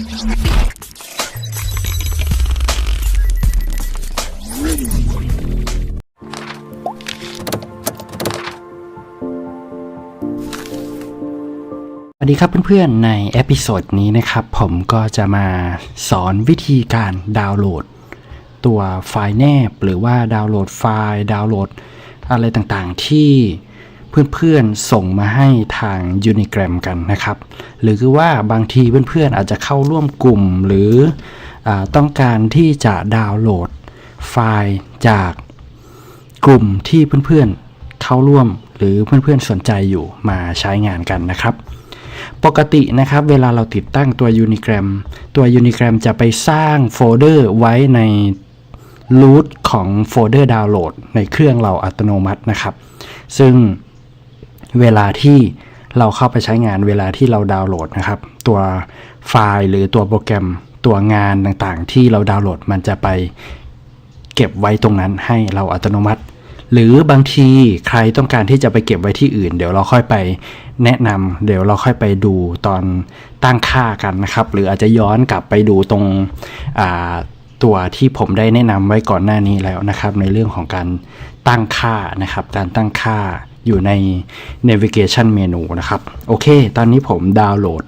สวัสดีครับเพื่อนๆ ในเอพิโซดนี้นะครับ ผมก็จะมาสอนวิธีการดาวน์โหลด ตัวไฟล์แนบ หรือว่าดาวน์โหลดไฟล์ ดาวน์โหลดอะไรต่างๆ ที่ เพื่อนๆส่งมาให้ทาง Unigram กันนะครับ หรือคือว่าบางทีเพื่อนๆอาจจะเข้าร่วมกลุ่มหรืออต้องการที่จะดาวน์โหลดไฟล์จากกลุ่มที่เพื่อนๆเข้าร่วมหรือเพื่อนๆสนใจอยู่มาใช้งานกันนะครับ ปกตินะครับเวลาเราติดตั้งตัว Unigram ตัว Unigram จะไปสร้างโฟลเดอร์ไว้ใน root ของโฟลเดอร์ดาวน์โหลดในเครื่องเราอัตโนมัตินะครับ ซึ่ง เวลาที่เราเข้าไปใช้งานเวลาที่เราดาวน์โหลดนะครับ ตัวไฟล์หรือตัวโปรแกรมตัวงานต่างๆ ที่เราดาวน์โหลดมันจะไปเก็บไว้ตรงนั้นให้เราอัตโนมัติ หรือบางทีใครต้องการที่จะไปเก็บไว้ที่อื่น เดี๋ยวเราค่อยไปแนะนำเดี๋ยวเราค่อยไปดูตอนตั้งค่ากันนะครับ หรืออาจจะย้อนกลับไปดูตรงตัวที่ผมได้แนะนำไว้ก่อนหน้านี้แล้วนะครับ ในเรื่องของการตั้งค่านะครับ การตั้งค่า อยู่ใน navigation menu นะครับ โอเค ตอนนี้ผมดาวน์โหลด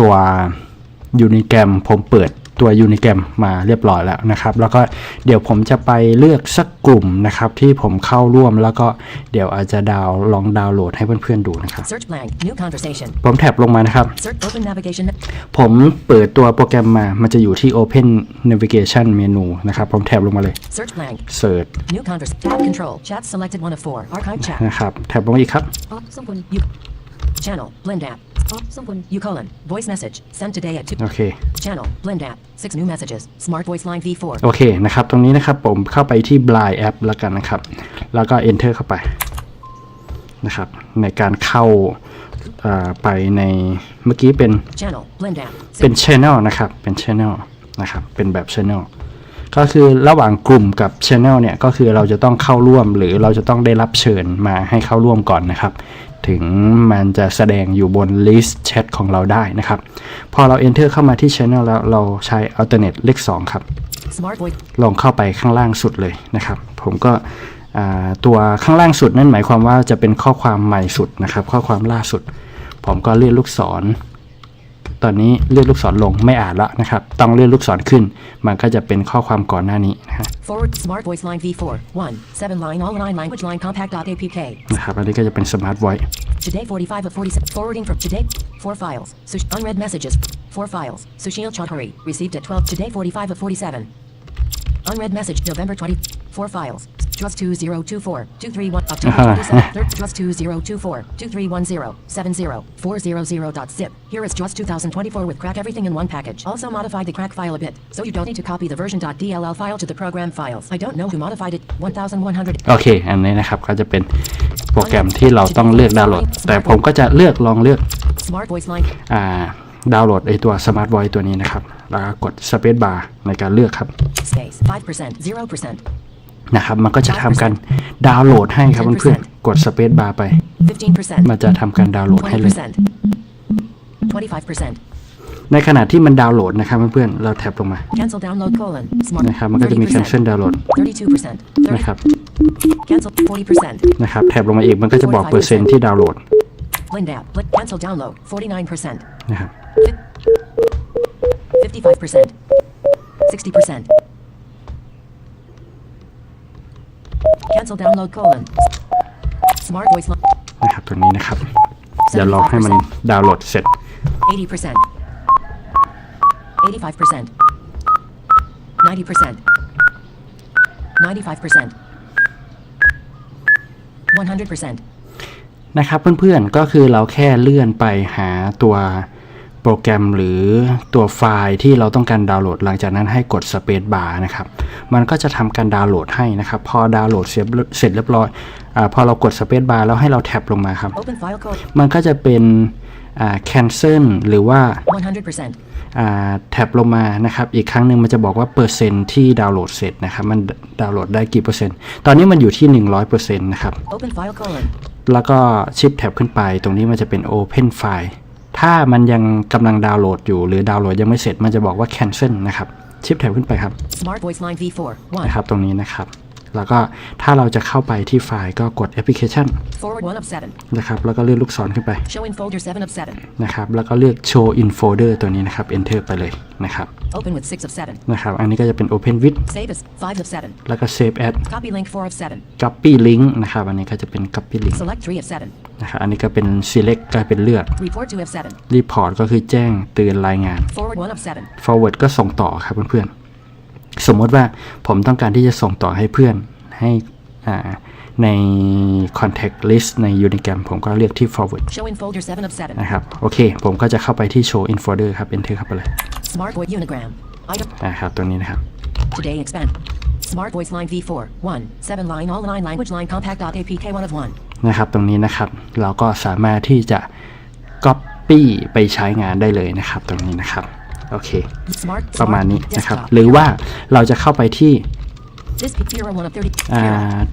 ตัว Unigram ผมเปิด ตัว Unigram มาเรียบร้อยแล้วนะครับ แล้วก็เดี๋ยวผมจะไปเลือกสักกลุ่มนะครับ ที่ผมเข้าร่วมแล้วก็เดี๋ยวอาจจะดาวน์ลองดาวน์โหลดให้เพื่อนๆดูนะครับ Search blank. New conversation. ผมแท็บลงมานะครับ Search open navigation. ผมเปิดตัวโปรแกรมมา มันจะอยู่ที่ Open Navigation Menu นะครับ ผมแท็บลงมาเลย Search blank. Search New convers. Tab control. Chat selected one of four. Archive chat. นะครับ แท็บลงมาอีกครับ Oh, someone you. Channel blend app. Oh, someone you colon. Voice message. Sent today at two. โอเค Channel blend app. Six new messages. Smart voice line V4. โอเคนะครับ ตรงนี้นะครับผมเข้าไปที่ Blind App แล้วกันนะครับ แล้วก็ Enter เข้าไปนะครับ ในการเข้าอ่าไปในเมื่อกี้เป็น Channel blend app. เป็น Six. Channel นะครับ เป็น Channel นะครับ เป็นแบบ Channel ก็คือระหว่างกลุ่มกับ Channel เนี่ย ก็คือเราจะต้องเข้าร่วมหรือเราจะต้องได้รับเชิญมาให้เข้าร่วมก่อนนะครับ ถึงมันจะแสดงอยู่บน list chat ของเราได้นะครับ พอเรา enter เข้ามาที่ Channel แล้วเราใช้ alternate เลข2ครับ Smart voice. ลองเข้าไปข้างล่างสุดเลยนะครับ ผมก็อ่าตัวข้างล่างสุดนั่นหมายความว่าจะเป็นข้อความใหม่สุดนะครับ ข้อความล่าสุด ผมก็เลื่อนลูกศร ตอนนี้เลื่อนลูกศรลงไม่อ่านแล้วนะครับ ต้องเลื่อนลูกศรขึ้น มันก็จะเป็นข้อความก่อนหน้านี้นะฮะ Forward. Smart voice line V4. One. Seven line all line language line compact dot APK. นะครับอันนี้ก็จะเป็น Smart Voice Today 45 of 46. Forwarding from today. Four files. Sush- unread messages. Four files. Sushil Chaudhary. Received at 12. Today 45 of 47. Unread message. November 20. Four files. Trust 2024. 231. October Uh-huh. 27. Third. Trust 2024. 2310. 70. 400.zip. Here is Trust 2024 with crack everything in one package. Also modified the crack file a bit. So you don't need to copy the version.dll file to the program files. I don't know who modified it. 1100. โอเค อันนี้นะครับก็จะเป็นโปรแกรมที่เราต้องเลือกดาวน์โหลด แต่ผมก็จะเลือกลองเลือก Smart voice line. อ่าดาวน์โหลดไอตัว Smart Voice ตัวนี้นะครับ แล้วก็กด Space Bar ในการเลือกครับ Space. 5%. 0%. นะครับ มันก็จะทำการดาวน์โหลดให้ครับเพื่อนๆกด Space Bar ไป 15%. มันจะทำการดาวน์โหลดให้เลย 20%. 25%. ในขณะที่มันดาวน์โหลดนะครับเพื่อนๆเราแท็บลงมา Cancel download colon. Smart. นะครับ มันก็จะมี cancel download 32%. 30. นะครับ Cancel 40%. นะครับ แท็บลงมาอีก มันก็จะบอกเปอร์เซ็นต์ที่ดาวน์โหลด Blind app. Bl- cancel download. 49%. นะครับ 55%. 60%. Cancel download colon. Smart voice line. นะครับตัวนี้นะครับ เดี๋ยวรอให้มันดาวน์โหลดเสร็จ 80%. 85%. 90%. 95%. 100%. นะครับเพื่อนๆก็คือเราแค่เลื่อนไปหาตัว โปรแกรมหรือตัวไฟล์ที่เราต้องการดาวน์โหลด หลังจากนั้นให้กด Space Bar นะครับ มันก็จะทำการดาวน์โหลดให้นะครับ พอดาวน์โหลดเสร็จเสร็จเรียบร้อยอาพอเรากด Space Bar แล้วให้เราแท็บลงมาครับ Open file code. มันก็จะเป็นอ่า cancel หรือว่า 100%. อ่าแท็บลงมานะครับ อีกครั้งหนึ่งมันจะบอกว่าเปอร์เซ็นต์ที่ดาวน์โหลดเสร็จนะครับ มันดาวน์โหลดได้กี่เปอร์เซ็นต์ ตอนนี้มันอยู่ที่ 100%นะครับ Open file colon. แล้วก็ชิปแท็บขึ้นไป ตรงนี้มันจะเป็น Open File ถ้ามันยังกำลังดาวน์โหลดอยู่ หรือดาวน์โหลดยังไม่เสร็จมันจะบอกว่า cancel นะครับ ชิปแถบขึ้นไปครับ Smart Voice Line V4. 1. นะครับ ตรงนี้นะครับ แล้วก็ถ้าเราจะเข้าไปที่ไฟล์ก็กด application Forward 1 of 7. นะครับ แล้วก็เลื่อนลูกศรขึ้นไป Show in folder 7 of 7. นะครับ แล้วก็เลือก show in folder ตัวนี้นะครับ enter ไปเลยนะครับ Open with 6 of 7. นะครับ อันนี้ก็จะเป็น open with Save as 5 of 7. แล้วก็ save as Copy link 4 of 7. copy link นะครับ อันนี้ก็จะเป็น copy link Select 3 of 7. นะครับอันนี้ก็เป็น select ก็เป็นเลือก Report 2 of 7. report ก็คือแจ้งเตือนรายงาน Forward 1 of 7. forward ก็ส่งต่อครับเพื่อนๆ สมมติว่าผมต้องการที่จะส่งต่อให้เพื่อนให้อ่าใน contact list ใน Unigram ผมก็เรียกที่ forward Show in folder 7 of 7. นะครับ โอเค ผมก็จะเข้าไปที่ show in folder ครับ enter เข้าไปเลย Smart Voice Unigram. Item. นะครับตรงนี้นะครับ Today expand. Smart Voice Line V4. 1. 7 line all line language line compact.apk 1 of 1. นะครับ ตรงนี้นะครับ เราก็สามารถที่จะ copy ไปใช้งานได้เลยนะครับ ตรงนี้นะครับ โอเค Smart ประมาณ Smart นี้นะครับ Desktop. หรือว่าเราจะเข้าไปที่ This Zero 1 of 30. อ่า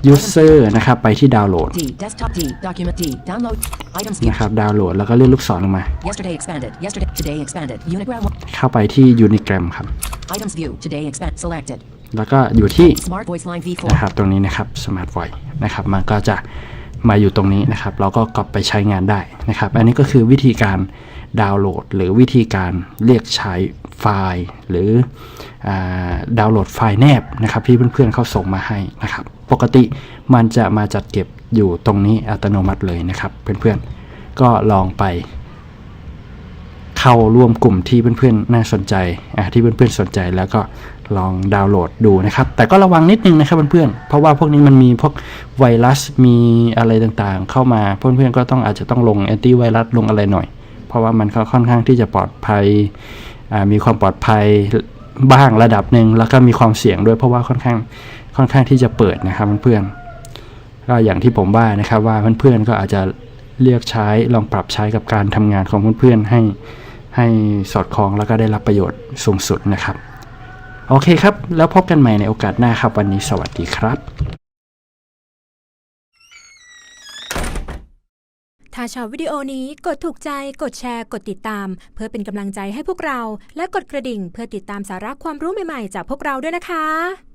Zero. user นะครับ ไปที่ดาวน์โหลด D. Desktop D. Document D. Download. Items view. นะครับ ดาวน์โหลดแล้วก็เลื่อนลูกศรลงมา Yesterday expanded. Yesterday. Today expanded. Unigram 1. เข้าไปที่ Unigram ครับ Items view. Today expand. Selected. แล้วก็อยู่ที่ Smart Voice Line V4. นะครับ ตรงนี้นะครับ Smart Voice นะครับ มันก็จะ มาอยู่ตรงนี้นะครับ เราก็กลับไปใช้งานได้นะครับ อันนี้ก็คือวิธีการดาวน์โหลด หรือวิธีการเรียกใช้ไฟล์ หรืออดาวน์โหลดไฟล์แนบนะครับที่เพื่อนๆเขาส่งมาให้นะครับ ปกติมันจะมาจัดเก็บอยู่ตรงนี้อัตโนมัติเลยนะครับเพื่อนๆก็ลองไป เข้าร่วมกลุ่มที่เพื่อนๆน่าสนใจอะที่เพื่อนๆสนใจแล้วก็ ลองดาวน์โหลดดูนะครับ แต่ก็ระวังนิดนึงนะครับเพื่อนๆ เพราะว่าพวกนี้มันมีพวกไวรัสมีอะไรต่างๆ เข้ามาเพื่อนๆก็ต้องอาจจะต้องลงแอนตี้ไวรัสลงอะไรหน่อย เพราะว่ามันก็ค่อนข้างที่จะปลอดภัยมีความปลอดภัยบ้างระดับหนึ่งแล้วก็มีความเสี่ยงด้วยเพราะว่าค่อนข้างค่อนข้างที่จะเปิดนะครับเพื่อนๆก็อย่างที่ผมว่านะครับว่าเพื่อนๆก็อาจจะเลือกใช้ลองปรับใช้กับการทำงานของเพื่อนๆให้ให้สอดคล้องแล้วก็ได้รับประโยชน์สูงสุดนะครับ โอเคครับ แล้วพบกันใหม่ในโอกาสหน้าครับ วันนี้สวัสดีครับ ถ้าชอบวิดีโอนี้กดถูกใจ กดแชร์ กดติดตาม เพื่อเป็นกำลังใจให้พวกเรา และกดกระดิ่งเพื่อติดตามสาระความรู้ใหม่ๆ จากพวกเราด้วยนะคะ